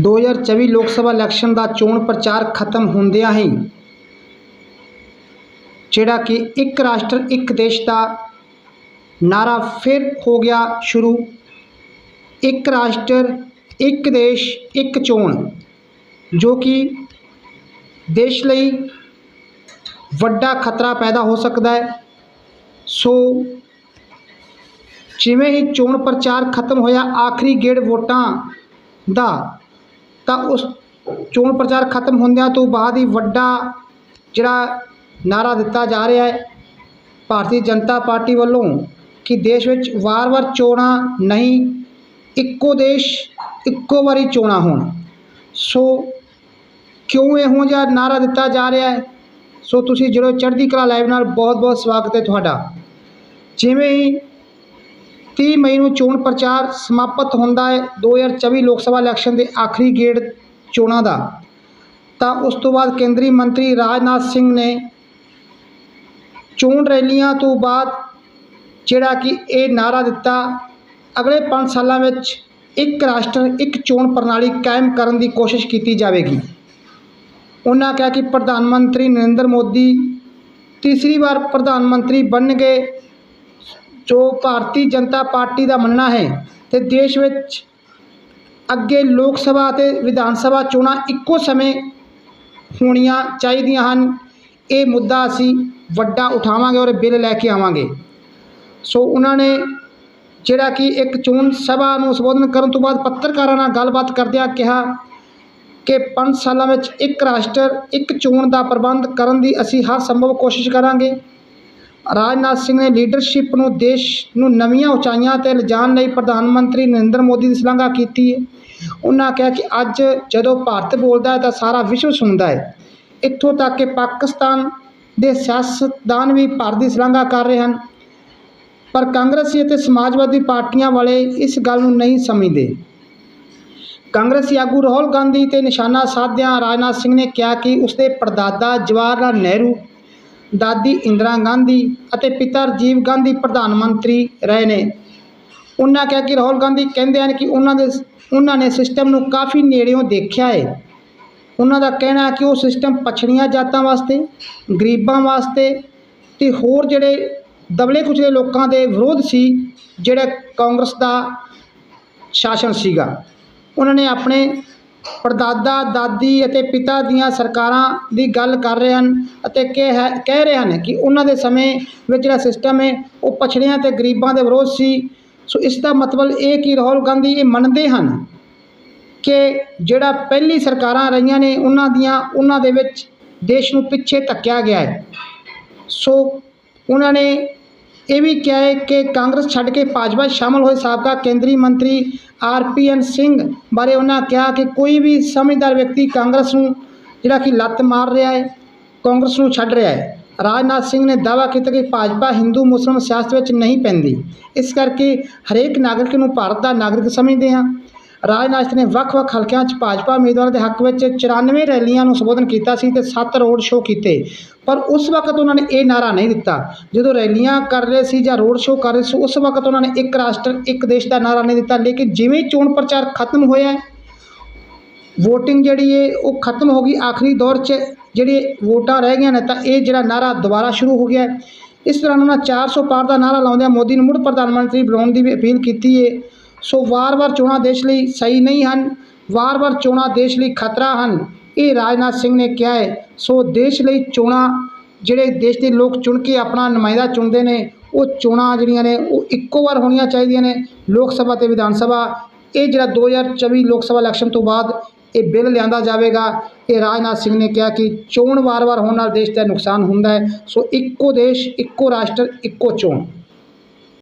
2024 ਲੋਕ ਸਭਾ ਇਲੈਕਸ਼ਨ ਦਾ ਚੋਣ ਪ੍ਰਚਾਰ ਖਤਮ ਹੁੰਦਿਆਂ ਹੀ ਜਿਹੜਾ ਕਿ ਇੱਕ ਰਾਸ਼ਟਰ, ਇੱਕ ਦੇਸ਼ ਦਾ ਨਾਰਾ ਫਿਰ ਹੋ ਗਿਆ ਸ਼ੁਰੂ। ਇੱਕ ਰਾਸ਼ਟਰ, ਇੱਕ ਦੇਸ਼, ਇੱਕ ਚੋਣ, ਜੋ ਕਿ ਦੇਸ਼ ਲਈ ਵੱਡਾ ਖਤਰਾ ਪੈਦਾ ਹੋ ਸਕਦਾ ਹੈ। ਸੋ ਜਿਵੇਂ ਹੀ ਚੋਣ ਪ੍ਰਚਾਰ ਖਤਮ ਹੋਇਆ, ਆਖਰੀ ਗੇੜ ਵੋਟਾਂ ਦਾ ਤਾਂ ਉਸ ਚੋਣ ਪ੍ਰਚਾਰ ਖਤਮ ਹੁੰਦਿਆਂ ਤੋਂ ਬਾਅਦ ਹੀ ਵੱਡਾ ਜਿਹੜਾ ਨਾਰਾ ਦਿੱਤਾ ਜਾ ਰਿਹਾ ਹੈ ਭਾਰਤੀ ਜਨਤਾ ਪਾਰਟੀ ਵੱਲੋਂ ਕਿ ਦੇਸ਼ ਵਿੱਚ ਵਾਰ-ਵਾਰ ਚੋਣਾਂ ਨਹੀਂ, ਇੱਕੋ ਦੇਸ਼ ਇੱਕੋ ਵਾਰੀ ਚੋਣਾਂ ਹੋਣ। ਸੋ ਕਿਉਂ ਇਹੋ ਜਿਹਾ ਨਾਰਾ ਦਿੱਤਾ ਜਾ ਰਿਹਾ ਹੈ? ਸੋ ਤੁਸੀਂ ਜਿਹੜੇ ਚੜ੍ਹਦੀ ਕਲਾ ਲਾਈਵ ਨਾਲ ਬਹੁਤ-ਬਹੁਤ ਸਵਾਗਤ ਹੈ ਤੁਹਾਡਾ। ਜਿਵੇਂ ਹੀ 30 ਮਈ ਨੂੰ ਚੋਣ ਪ੍ਰਚਾਰ ਸਮਾਪਤ ਹੁੰਦਾ ਹੈ। 2024 ਲੋਕ ਸਭਾ ਇਲੈਕਸ਼ਨ ਦੇ ਆਖਰੀ ਗੇੜ ਚੋਣਾਂ ਦਾ। ਤਾਂ ਉਸ ਤੋਂ ਬਾਅਦ ਕੇਂਦਰੀ ਮੰਤਰੀ ਰਾਜਨਾਥ ਸਿੰਘ ਨੇ ਚੋਣ ਰੈਲੀਆਂ ਤੋਂ ਬਾਅਦ ਜਿਹੜਾ ਕਿ ਇਹ ਨਾਰਾ ਦਿੱਤਾ, ਅਗਲੇ 5 ਸਾਲਾਂ ਵਿੱਚ ਇੱਕ ਰਾਸ਼ਟਰ, ਇੱਕ ਚੋਣ ਪ੍ਰਣਾਲੀ ਕਾਇਮ ਕਰਨ ਦੀ ਕੋਸ਼ਿਸ਼ ਕੀਤੀ ਜਾਵੇਗੀ। ਉਹਨਾਂ ਕਿਹਾ ਕਿ ਪ੍ਰਧਾਨ ਮੰਤਰੀ ਨਰਿੰਦਰ ਮੋਦੀ ਤੀਸਰੀ ਵਾਰ ਪ੍ਰਧਾਨ ਮੰਤਰੀ ਬਣ ਗਏ। ਜੋ ਭਾਰਤੀ ਜਨਤਾ ਪਾਰਟੀ ਦਾ ਮੰਨਣਾ ਹੈ ਤੇ ਦੇਸ਼ ਵਿੱਚ ਅੱਗੇ ਲੋਕ ਸਭਾ ਅਤੇ ਵਿਧਾਨ ਸਭਾ ਚੋਣਾਂ ਇੱਕੋ ਸਮੇਂ ਹੋਣੀਆਂ ਚਾਹੀਦੀਆਂ ਹਨ। ਇਹ ਮੁੱਦਾ ਅਸੀਂ ਵੱਡਾ ਉਠਾਵਾਂਗੇ ਔਰ ਬਿੱਲ ਲੈ ਕੇ ਆਵਾਂਗੇ। ਸੋ ਉਹਨਾਂ ਨੇ ਜਿਹੜਾ ਕਿ ਇੱਕ ਚੋਣ ਸਭਾ ਨੂੰ ਸੰਬੋਧਨ ਕਰਨ ਤੋਂ ਬਾਅਦ ਪੱਤਰਕਾਰਾਂ ਨਾਲ ਗੱਲਬਾਤ ਕਰਦਿਆਂ ਕਿਹਾ ਕਿ 5 ਸਾਲਾਂ ਵਿੱਚ ਇੱਕ ਰਾਸ਼ਟਰ, ਇੱਕ ਚੋਣ ਦਾ ਪ੍ਰਬੰਧ ਕਰਨ ਦੀ ਅਸੀਂ ਹਰ ਸੰਭਵ ਕੋਸ਼ਿਸ਼ ਕਰਾਂਗੇ। ਰਾਜਨਾਥ ਸਿੰਘ ਨੇ ਲੀਡਰਸ਼ਿਪ ਨੂੰ ਦੇਸ਼ ਨੂੰ ਨਵੀਆਂ ਉਚਾਈਆਂ ਤੇ ਲਿਜਾਣ ਲਈ ਪ੍ਰਧਾਨ ਮੰਤਰੀ ਨਰਿੰਦਰ ਮੋਦੀ ਦੀ ਸ਼ਲਾਘਾ ਕੀਤੀ ਹੈ। ਉਹਨਾਂ ਕਿਹਾ ਕਿ ਅੱਜ ਜਦੋਂ ਭਾਰਤ ਬੋਲਦਾ ਹੈ ਤਾਂ ਸਾਰਾ ਵਿਸ਼ਵ ਸੁਣਦਾ ਹੈ। ਇੱਥੋਂ ਤੱਕ ਕਿ ਪਾਕਿਸਤਾਨ ਦੇ ਸਿਆਸਤਦਾਨ ਵੀ ਭਾਰਤ ਦੀ ਸ਼ਲਾਘਾ ਕਰ ਰਹੇ ਹਨ। ਪਰ ਕਾਂਗਰਸੀ ਅਤੇ ਸਮਾਜਵਾਦੀ ਪਾਰਟੀਆਂ ਵਾਲੇ ਇਸ ਗੱਲ ਨੂੰ ਨਹੀਂ ਸਮਝਦੇ। ਕਾਂਗਰਸੀ ਆਗੂ ਰਾਹੁਲ ਗਾਂਧੀ ਤੇ ਨਿਸ਼ਾਨਾ ਸਾਧਦਿਆਂ ਰਾਜਨਾਥ ਸਿੰਘ ਨੇ ਕਿਹਾ ਕਿ ਉਸਦੇ ਪੜਦਾਦਾ ਜਵਾਹਰ ਲਾਲ ਨਹਿਰੂ ਦਾਦੀ ਇੰਦਰਾ ਗਾਂਧੀ ਅਤੇ ਪਿਤਾ ਰਾਜੀਵ ਗਾਂਧੀ ਪ੍ਰਧਾਨ ਮੰਤਰੀ ਰਹੇ ਨੇ। ਉਹਨਾਂ ਕਿਹਾ ਕਿ ਰਾਹੁਲ ਗਾਂਧੀ ਕਹਿੰਦੇ ਹਨ ਕਿ ਉਹਨਾਂ ਦੇ ਉਹਨਾਂ ਨੇ ਸਿਸਟਮ ਨੂੰ ਕਾਫੀ ਨੇੜਿਓਂ ਦੇਖਿਆ ਹੈ ਉਹਨਾਂ ਦਾ ਕਹਿਣਾ ਹੈ ਕਿ ਉਹ ਸਿਸਟਮ ਪਛੜੀਆਂ ਜਾਤਾਂ ਵਾਸਤੇ, ਗਰੀਬਾਂ ਵਾਸਤੇ ਤੇ ਹੋਰ ਜਿਹੜੇ ਦਬਲੇ ਕੁਚਲੇ ਲੋਕਾਂ ਦੇ ਵਿਰੋਧ ਸੀ, ਜਿਹੜਾ ਕਾਂਗਰਸ ਦਾ ਸ਼ਾਸਨ ਸੀਗਾ। ਉਹਨਾਂ ਨੇ ਆਪਣੇ ਪੜਦਾਦਾ, ਦਾਦੀ ਅਤੇ ਪਿਤਾ ਦੀਆਂ ਸਰਕਾਰਾਂ ਦੀ ਗੱਲ ਕਰ ਰਹੇ ਹਨ ਅਤੇ ਕਹਿ ਹੈ, ਕਹਿ ਰਹੇ ਹਨ ਕਿ ਉਹਨਾਂ ਦੇ ਸਮੇਂ ਵਿੱਚ ਜਿਹੜਾ ਸਿਸਟਮ ਹੈ, ਉਹ ਪਛੜਿਆਂ ਤੇ ਗਰੀਬਾਂ ਦੇ ਵਿਰੋਧ ਸੀ। ਸੋ ਇਸ ਦਾ ਮਤਲਬ ਇਹ ਕਿ ਰਾਹੁਲ ਗਾਂਧੀ ਇਹ ਮੰਨਦੇ ਹਨ ਕਿ ਜਿਹੜਾ ਪਹਿਲੀ ਸਰਕਾਰਾਂ ਰਹੀਆਂ ਨੇ, ਉਹਨਾਂ ਦੀਆਂ, ਉਹਨਾਂ ਦੇ ਵਿੱਚ ਦੇਸ਼ ਨੂੰ ਪਿੱਛੇ ਧੱਕਿਆ ਗਿਆ ਹੈ। ਸੋ ਉਹਨਾਂ ਨੇ ਇਹ ਵੀ ਕਿਹਾ ਹੈ ਕਿ ਕਾਂਗਰਸ ਛੱਡ ਕੇ ਭਾਜਪਾ 'ਚ ਸ਼ਾਮਲ ਹੋਏ ਸਾਬਕਾ ਕੇਂਦਰੀ ਮੰਤਰੀ ਆਰਪੀਐਨ ਸਿੰਘ ਬਾਰੇ ਉਹਨਾਂ ਕਿਹਾ ਕਿ ਕੋਈ ਵੀ ਸਮਝਦਾਰ ਵਿਅਕਤੀ ਕਾਂਗਰਸ ਨੂੰ ਜਿਹੜਾ ਕਿ ਲੱਤ ਮਾਰ ਰਿਹਾ ਹੈ, ਕਾਂਗਰਸ ਨੂੰ ਛੱਡ ਰਿਹਾ ਹੈ। ਰਾਜਨਾਥ ਸਿੰਘ ਨੇ ਦਾਅਵਾ ਕੀਤਾ ਕਿ ਭਾਜਪਾ ਹਿੰਦੂ, ਮੁਸਲਮਾਨ ਸਿਆਸਤ ਵਿੱਚ ਨਹੀਂ ਪੈਂਦੀ। ਇਸ ਕਰਕੇ ਹਰੇਕ ਨਾਗਰਿਕ ਨੂੰ ਭਾਰਤ ਦਾ ਨਾਗਰਿਕ ਸਮਝਦੇ ਹਾਂ। ਰਾਜਨਾਥ ਨੇ ਵੱਖ-ਵੱਖ ਹਲਕਿਆਂ 'ਚ ਭਾਜਪਾ ਉਮੀਦਵਾਰਾਂ ਦੇ ਹੱਕ ਵਿੱਚ 94 ਰੈਲੀਆਂ ਨੂੰ ਸੰਬੋਧਨ ਕੀਤਾ ਸੀ ਤੇ 7 ਰੋਡ ਸ਼ੋਅ ਕੀਤੇ। ਪਰ ਉਸ ਵਕਤ ਉਹਨਾਂ ਨੇ ਇਹ ਨਾਰਾ ਨਹੀਂ ਦਿੱਤਾ। ਜਦੋਂ ਰੈਲੀਆਂ ਕਰ ਰਹੇ ਸੀ ਜਾਂ ਰੋਡ ਸ਼ੋਅ ਕਰ ਰਹੇ ਸੀ, ਉਸ ਵਕਤ ਉਹਨਾਂ ਨੇ ਇੱਕ ਰਾਸ਼ਟਰ, ਇੱਕ ਦੇਸ਼ ਦਾ ਨਾਰਾ ਨਹੀਂ ਦਿੱਤਾ। ਲੇਕਿਨ ਜਿਵੇਂ ਚੋਣ ਪ੍ਰਚਾਰ ਖਤਮ ਹੋਇਆ ਵੋਟਿੰਗ ਜਿਹੜੀ ਹੈ, ਉਹ ਖਤਮ ਹੋ ਗਈ ਆਖਰੀ ਦੌਰ 'ਚ। ਜਿਹੜੀ ਵੋਟਾਂ ਰਹਿ ਗਈਆਂ ਨੇ, ਤਾਂ ਇਹ ਜਿਹੜਾ ਨਾਰਾ ਦੁਬਾਰਾ ਸ਼ੁਰੂ ਹੋ ਗਿਆ ਇਸ ਦੌਰਾਨ ਉਹਨਾਂ 400 ਪਾਰ ਦਾ ਨਾਰਾ ਲਾਉਂਦਿਆਂ ਮੋਦੀ ਨੂੰ ਮੁੜ ਪ੍ਰਧਾਨ ਮੰਤਰੀ ਬਣਾਉਣ ਦੀ ਵੀ ਅਪੀਲ ਕੀਤੀ ਹੈ। ਸੋ ਵਾਰ-ਵਾਰ ਚੋਣਾਂ ਦੇਸ਼ ਲਈ ਸਹੀ ਨਹੀਂ ਹਨ, ਵਾਰ-ਵਾਰ ਚੋਣਾਂ ਦੇਸ਼ ਲਈ ਖਤਰਾ ਹਨ। ਇਹ ਰਾਜਨਾਥ ਸਿੰਘ ਨੇ ਕਿਹਾ ਹੈ, ਸੋ ਦੇਸ਼ ਲਈ ਚੋਣਾਂ ਜਿਹੜੇ ਦੇਸ਼ ਦੇ ਲੋਕ ਚੁਣ ਕੇ ਆਪਣਾ ਨੁਮਾਇੰਦਾ ਚੁਣਦੇ ਨੇ, ਉਹ ਚੋਣਾਂ ਜਿਹੜੀਆਂ ਨੇ, ਉਹ ਇੱਕੋ ਵਾਰ ਹੋਣੀਆਂ ਚਾਹੀਦੀਆਂ ਨੇ, ਲੋਕ ਸਭਾ ਤੇ ਵਿਧਾਨ ਸਭਾ। ਇਹ ਜਿਹੜਾ 2024 ਲੋਕ ਸਭਾ ਇਲੈਕਸ਼ਨ ਤੋਂ ਬਾਅਦ ਇਹ ਬਿੱਲ ਲਿਆਂਦਾ ਜਾਵੇਗਾ, ਇਹ ਰਾਜਨਾਥ ਸਿੰਘ ਨੇ ਕਿਹਾ ਕਿ ਚੋਣ ਵਾਰ-ਵਾਰ ਹੋਣ ਨਾਲ ਦੇਸ਼ ਦਾ ਨੁਕਸਾਨ ਹੁੰਦਾ ਹੈ। ਸੋ ਇੱਕੋ ਦੇਸ਼, ਇੱਕੋ ਰਾਸ਼ਟਰ, ਇੱਕੋ ਚੋਣ।